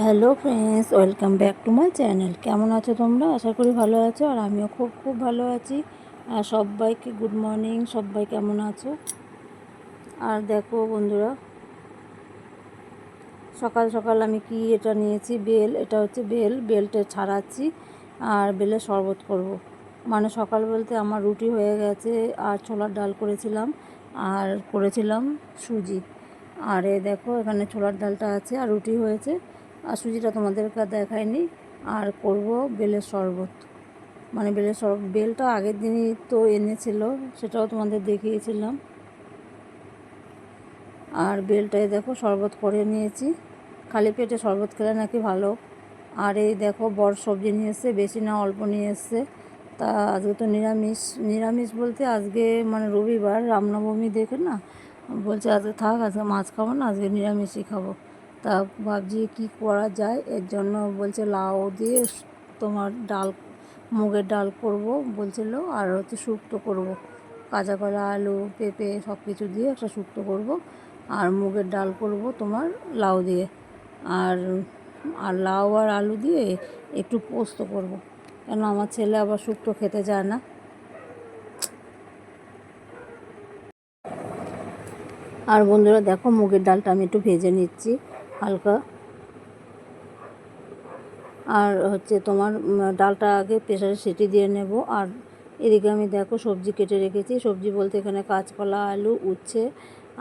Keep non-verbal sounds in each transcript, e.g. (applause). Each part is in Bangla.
Hello friends, welcome back to my channel. কেমন আছো তোমরা? আশা করি ভালো আছো আর আমিও খুব খুব ভালো আছি। আর সবাইকে গুড মর্নিং সবাই কেমন আছো? আর দেখো বন্ধুরা, সকাল সকাল আমি কি এটা নিয়েছি? বেল, এটা হচ্ছে বেল। বেলটা ছাড়াচ্ছি আর বেলে শরবত করব। মানে সকাল বলতে আমার রুটি হয়ে গেছে আর ছোলার ডাল করেছিলাম আর করেছিলাম সুজি। আর এ দেখো এখানে ছোলার ডালটা আছে আর রুটি হয়েছে। আর সুজিটা তোমাদেরকে দেখায়নি আর করব বেলের শরবত। মানে বেলের শরবত বেলটা আগের দিনই তো এনেছিল, সেটাও তোমাদের দেখিয়েছিলাম। আর বেলটাই দেখো শরবত করে নিয়েছি। খালি পেটে শরবত খেলে নাকি ভালো। আর এই দেখো বড় সবজি নিয়ে এসছে, বেশি না অল্প নিয়ে এসছে। তা আজকে তো নিরামিষ। নিরামিষ বলতে আজকে মানে রবিবার, রামনবমী দেখে না? বলছে আজকে থাক, আজকে মাছ খাব না, আজকে নিরামিষই খাব। তা ভাবছি কী করা যায়। এর জন্য বলছে লাউ দিয়ে তোমার ডাল, মুগের ডাল করব বলছিল, আর হচ্ছে শুক্তো করব। কাঁচা কলা, আলু, পেঁপে সব কিছু দিয়ে একটা শুক্তো করব, আর মুগের ডাল করব তোমার লাউ দিয়ে। আর আর লাউ আর আলু দিয়ে একটু পোস্ত করব। কেন আমার ছেলে আবার শুক্তো খেতে চায় না। আর বন্ধুরা দেখো মুগের ডালটা আমি একটু ভেজে নিচ্ছি। হালকা। আর হচ্ছে তোমার ডালটা আগে প্রেশারে সিটি দিয়ে নেব। আর এদিকে আমি দেখো সবজি কেটে রেখেছি। সবজি বলতে এখানে কাঁচকলা, আলু, উচ্ছে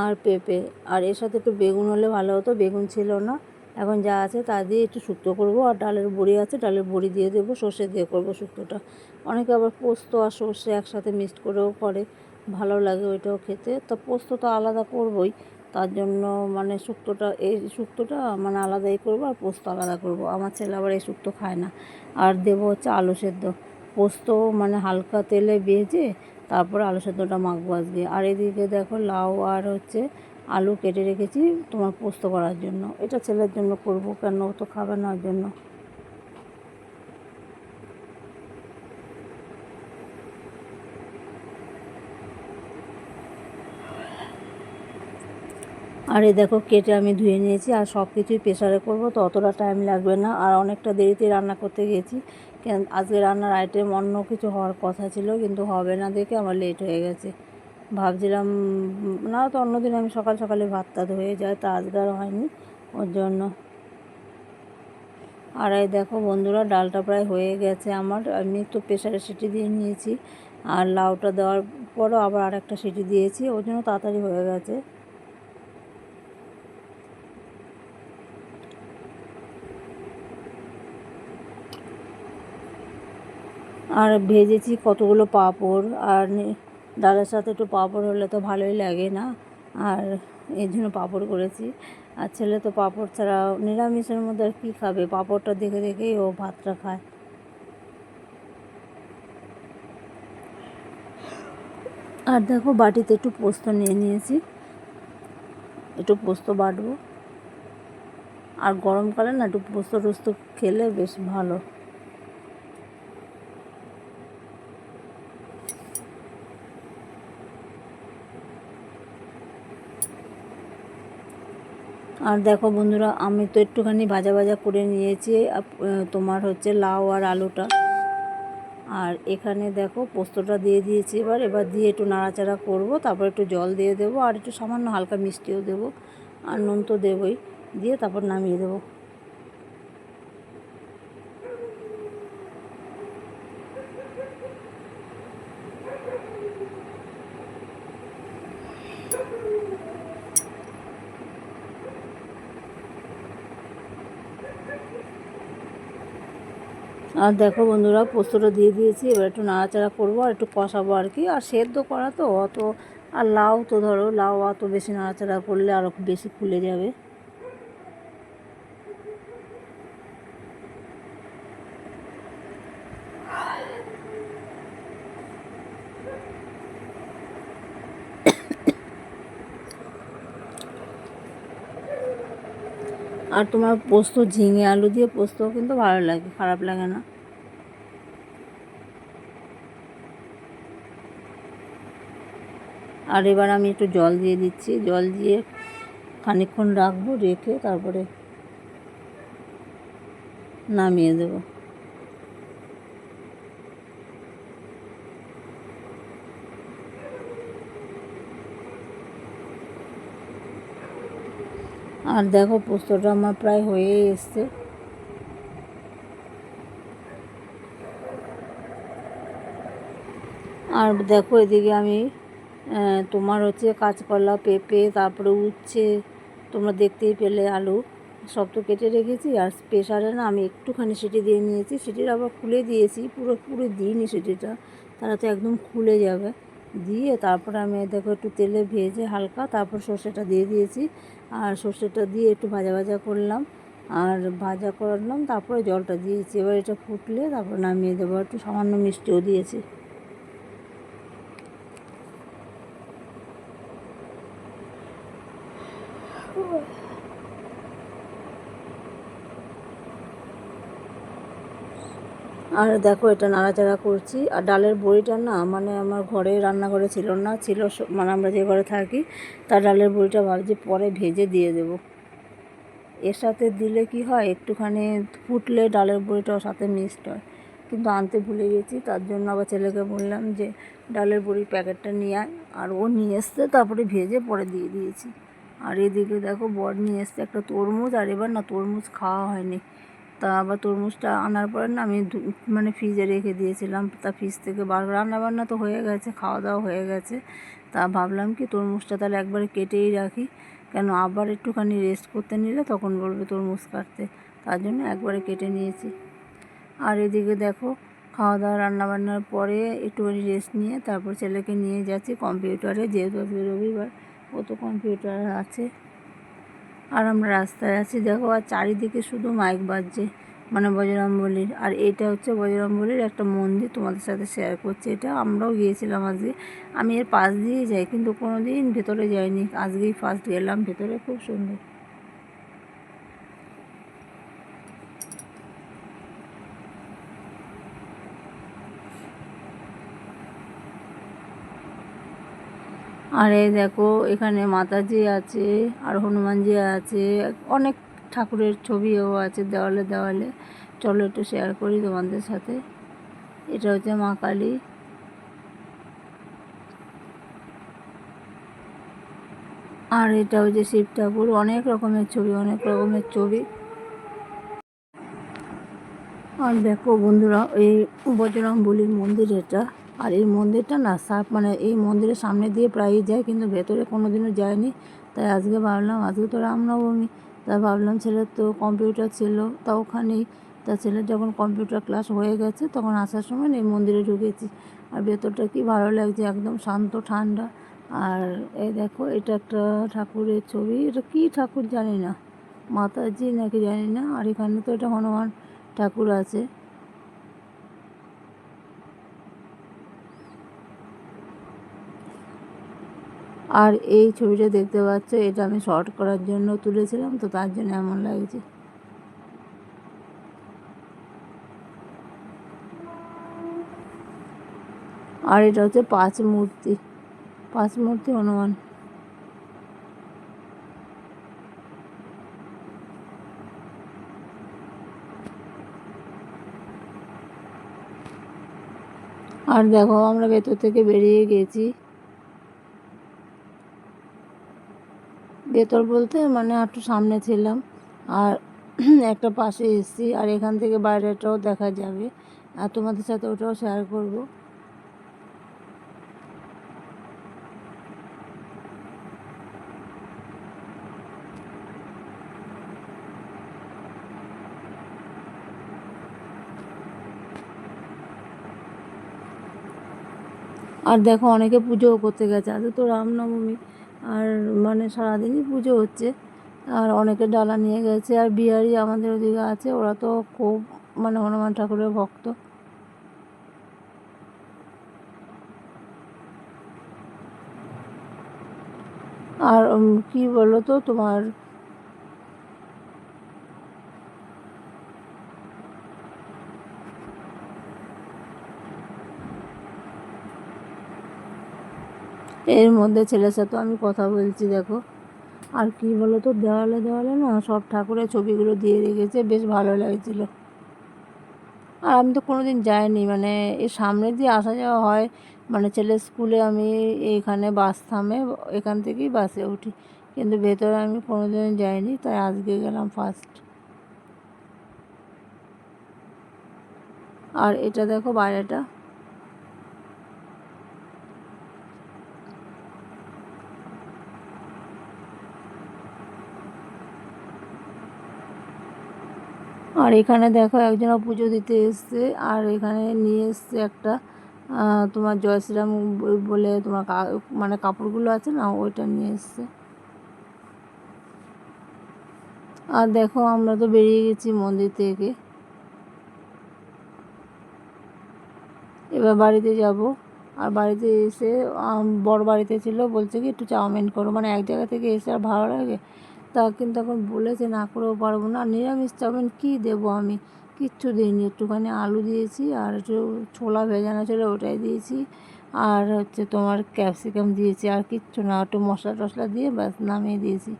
আর পেঁপে। আর এর সাথে একটু বেগুন হলে ভালো হতো। বেগুন ছিল না। এখন যা আছে তা দিয়ে একটু শুক্তো করব। আর ডালের বড়ি আছে, ডালের বড়ি দিয়ে দেবো। সর্ষে দিয়ে করব শুক্তোটা। অনেকে আবার পোস্ত আর সর্ষে একসাথে মিক্সড করেও করে। ভালো লাগে ওইটাও খেতে। তো পোস্ত তো আলাদা করবই। তার জন্য মানে শুক্তোটা, এই শুক্তোটা মানে আলাদাই করব আর পোস্ত আলাদা করব। আমার ছেলে আবার এই শুক্তো খায় না। আর দেবো হচ্ছে আলু সেদ্ধ। পোস্ত মানে হালকা তেলে ভেজে তারপরে আলু সেদ্ধটা মাখবো আজকে। আর এদিকে দেখো লাউ আর হচ্ছে আলু কেটে রেখেছি তোমার পোস্ত করার জন্য। এটা ছেলের জন্য করব, কেন ও তো খাবে না জন্য। আর এই দেখো কেটে আমি ধুয়ে নিয়েছি, আর সব কিছুই প্রেশারে করব, তো অতটা টাইম লাগবে না। আর অনেকটা দেরিতে রান্না করতে গেছি। কেন, আজকে রান্নার আইটেম অন্য কিছু হওয়ার কথা ছিল, কিন্তু হবে না দেখে আমার লেট হয়ে গেছে। ভাবছিলাম, না তো অন্যদিন আমি সকাল সকালে ভাতটা হয়ে যায়, তা আজকে আর হয়নি, ওর জন্য। আর এই দেখো বন্ধুরা, ডালটা প্রায় হয়ে গেছে আমার আমি তো প্রেশারে সিটি দিয়ে নিয়েছি। আর লাউটা দেওয়ার পরও আবার আর একটা সিটি দিয়েছি, ওর জন্য তাড়াতাড়ি হয়ে গেছে। আর ভেজেছি কতগুলো পাঁপড়, আর ডালের সাথে একটু পাঁপড় হলে তো ভালোই লাগে না, আর এর জন্য পাঁপড় করেছি। আর ছেলে তো পাঁপড় ছাড়া নিরামিষের মধ্যে আর কী খাবে? পাঁপড়টা দেখে দেখেই ও ভাতটা খায়। আর দেখো বাটিতে একটু পোস্ত নিয়ে নিয়েছি। একটু পোস্ত বাটবো। আর গরমকালে না একটু পোস্ত টোস্ত খেলে বেশ ভালো। আর দেখো বন্ধুরা, আমি তো একটুখানি ভাজা ভাজা করে নিয়েছি তোমার হচ্ছে লাউ আর আলুটা। আর এখানে দেখো পোস্তটা দিয়ে দিয়েছি এবার এবার দিয়ে একটু নাড়াচাড়া করব, তারপর একটু জল দিয়ে দেবো, আর একটু সামান্য হালকা মিষ্টিও দেবো, আর নুন তো দেবই, দিয়ে তারপর নামিয়ে দেবো। আর দেখো বন্ধুরা, পোস্তটা দিয়ে দিয়েছি। এবার একটু নাড়াচাড়া করব আর একটু কষাবো আর কি। আর সেদ্ধ করা তো অত, আর লাউ তো ধরো, লাউ অত বেশি নাড়াচাড়া করলে আরও বেশি ফুলে যাবে। আর তোমার পোস্ত, ঝিঙে আলু দিয়ে পোস্ত কিন্তু ভালো লাগে, খারাপ লাগে না। আর এবার আমি একটু জল দিয়ে দিচ্ছি। জল দিয়ে খানিকক্ষণ রাখব, রেখে তারপরে নামিয়ে দেবো। আর দেখো, পোস্তটা আমার প্রায় হয়েই এসছে। আর দেখো, এদিকে আমি তোমার হচ্ছে কাঁচকলা, পেঁপে, তারপরে উচ্ছে, তোমরা দেখতেই পেলে আলু, সব তো কেটে রেখেছি। আর প্রেশারে না আমি একটুখানি সিটি দিয়ে নিয়েছি। সিটির আবার খুলে দিয়েছি, পুরো পুরো দিইনি সিটিটা। তারা তো একদম খুলে যাবে। দিয়ে তারপরে আমি দেখো একটু তেলে ভেজে হালকা তারপর সর্ষেটা দিয়ে দিয়েছি। আর সর্ষেটা দিয়ে একটু ভাজা ভাজা করলাম। আর ভাজা করলাম, তারপরে জলটা দিয়েছি। এবার এটা ফুটলে তারপর নামিয়ে দেবো। একটু সামান্য মিষ্টিও দিয়েছি। আর দেখো এটা নাড়াচাড়া করছি। আর ডালের বড়িটা না মানে আমার ঘরে রান্নাঘরে ছিল না, ছিল মানে আমরা যে ঘরে থাকি, তার ডালের বড়িটা ভাবছি পরে ভেজে দিয়ে দেব। এর সাথে দিলে কি হয়, একটুখানি ফুটলে ডালের বড়িটাও সাথে মিক্সড হয়। কিন্তু আনতে ভুলে গেছি, তার জন্য আবার ছেলেকে বললাম যে, ডালের বড়ির প্যাকেটটা নিয়ে আয়। আর ও নিয়ে এসছে, তারপরে ভেজে পরে দিয়ে দিয়েছি। আর এদিকে দেখো বর নিয়ে এসছে একটা তরমুজ, আর এবার না তরমুজ খাওয়া হয়নি। তা আবার তরমুজটা আনার পরে না আমি মানে ফ্রিজে রেখে দিয়েছিলাম। তা ফ্রিজ থেকে বার রান্না বান্না তো হয়ে গেছে খাওয়া দাওয়া হয়ে গেছে। তা ভাবলাম কি তরমুজটা তাহলে একবারে কেটেই রাখি। কেন আবার একটুখানি রেস্ট করতে নিলে তখন বলবে তরমুজ কাটতে। তার জন্য একবারে কেটে নিয়েছি। আর এদিকে দেখো খাওয়া দাওয়া রান্না বান্নার পরে একটুখানি রেস্ট নিয়ে তারপর ছেলেকে নিয়ে যাচ্ছি কম্পিউটারে যেহেতু রবিবার, ও তো কম্পিউটার আছে। আর আমরা রাস্তায় আছি। দেখো, আর চারিদিকে শুধু মাইক বাজছে মানে বজরংবলির। আর এটা হচ্ছে বজরংবলির একটা মন্দির তোমাদের সাথে শেয়ার করছে। এটা আমরাও গিয়েছিলাম আজকে। আমি এর পাশ দিয়েই যাই, কিন্তু কোনো দিন ভেতরে যাইনি। আজকেই ফার্স্ট গেলাম, ভেতরে খুব সুন্দর। আর এই দেখো, এখানে মাতাজি আছে, আর হনুমানজি আছে, অনেক ঠাকুরের ছবিও আছে দেওয়ালে দেওয়ালে। চলো একটু শেয়ার করি তোমাদের সাথে। এটা হচ্ছে মা কালী। আর এটা হচ্ছে শিব ঠাকুর, অনেক রকমের ছবি, অনেক রকমের ছবি। আর দেখো বন্ধুরা, এই বজরং বলির মন্দির এটা। আর এই মন্দিরটা না সাপ মানে এই মন্দিরের সামনে দিয়ে প্রায়ই যায়, কিন্তু ভেতরে কোনো দিনও যায়নি। তাই আজকে ভাবলাম, আজকে তো রামনবমী তাই ভাবলাম ছেলের তো কম্পিউটার ছিল, তা ওখানেই। তা ছেলের যখন কম্পিউটার ক্লাস হয়ে গেছে, তখন আসার সময় এই মন্দিরে ঢুকেছি। আর ভেতরটা কি ভালো লাগছে, একদম শান্ত, ঠান্ডা। আর এই দেখো, এটা একটা ঠাকুরের ছবি, এটা কী ঠাকুর জানি না, মাতাজি নাকি জানি না, আর এখানে তো এটা হনুমান ঠাকুর আছে। আর এই ছবিটা দেখতে পাচ্ছ, এটা আমি শর্ট করার জন্য তুলেছিলাম, তো তার জন্য এমন লাগছে। আর এটা হচ্ছে পাঁচ মূর্তি পাঁচ মূর্তি হনুমান। আর দেখো, আমরা ভেতর থেকে বেরিয়ে গেছি। ভেতর বলতে মানে একটু সামনে ছিলাম আর (clears throat) একটা পাশে এসছি আর এখান থেকে বাইরেটাও দেখা যাবে আর তোমাদের সাথে ওটাও শেয়ার করব। আর দেখো অনেকে পুজোও করতে গেছে, আজ তো রামনবমী। আর মানে সারাদিনই পুজো হচ্ছে। আর অনেকে ডালা নিয়ে গেছে, আর বিহারি আমাদের ওদিকে আছে, ওরা তো খুব মানে হনুমান ঠাকুরের ভক্ত। আর কি বলো তো তোমার এর মধ্যে ছেলের সাথে আমি কথা বলছি, দেখো। আর কি বলো তো দেওয়ালে দেওয়ালে না সব ঠাকুরের ছবিগুলো দিয়ে রেখেছে, বেশ ভালো লাগছিল। আর আমি তো কোনো দিন যাইনি মানে এর সামনে দিয়ে আসা যাওয়া হয় মানে ছেলের স্কুলে আমি এইখানে বাস থামে, এখান থেকেই বাসে উঠি। কিন্তু ভেতরে আমি কোনো দিন যাইনি, তাই আজকে গেলাম ফার্স্ট আর এটা দেখো বাইরেটা। আর এখানে দেখো একজনা পুজো দিতে এসছে, আর এখানে নিয়ে এসছে একটা তোমার জয় শ্রীরাম ব- বলে তোমার মানে কাপড়গুলো আছে না, ওইটা নিয়ে এসছে। আর দেখো আমরা তো বেরিয়ে গেছি মন্দির থেকে। এবার বাড়িতে যাব। আর বাড়িতে এসে বড় বাড়িতে ছিল, বলছে কি একটু চাউমিন করো। মানে এক জায়গা থেকে এসে আর ভালো লাগে? তা কিন্তু এখন বলেছে, না করেও পারব না। নিরামিষ চাউমিন কী দেবো আমি? কিচ্ছু দিইনি, একটুখানি আলু দিয়েছি আর একটু ছোলা ভেজানো ছিল ওটাই দিয়েছি। আর হচ্ছে তোমার ক্যাপসিকাম দিয়েছি, আর কিচ্ছু না, একটু মশলা টশলা দিয়ে ব্যাস নামিয়ে দিয়েছি।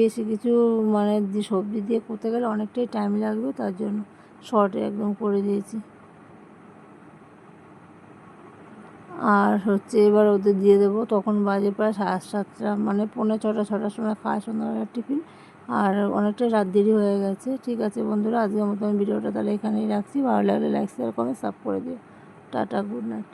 বেশি কিছু মানে সবজি দিয়ে করতে গেলে অনেকটাই টাইম লাগবে তার জন্য। শর্টে একদম করে দিয়েছি। আর হচ্ছে এবার ওদের দিয়ে দেবো। তখন বাজে প্রায় সাড়ে সাতটা মানে পৌনে ছটা, ছটার সময় খাওয়া সন্ধ্যাবেলার টিফিন। আর অনেকটা রাত দেরি হয়ে গেছে। ঠিক আছে বন্ধুরা, আজকের মতো আমি ভিডিওটা তাহলে এখানেই রাখছি। ভালো লাগলে লাইক শেয়ার কমেন্ট সাব করে দিও। Tata good night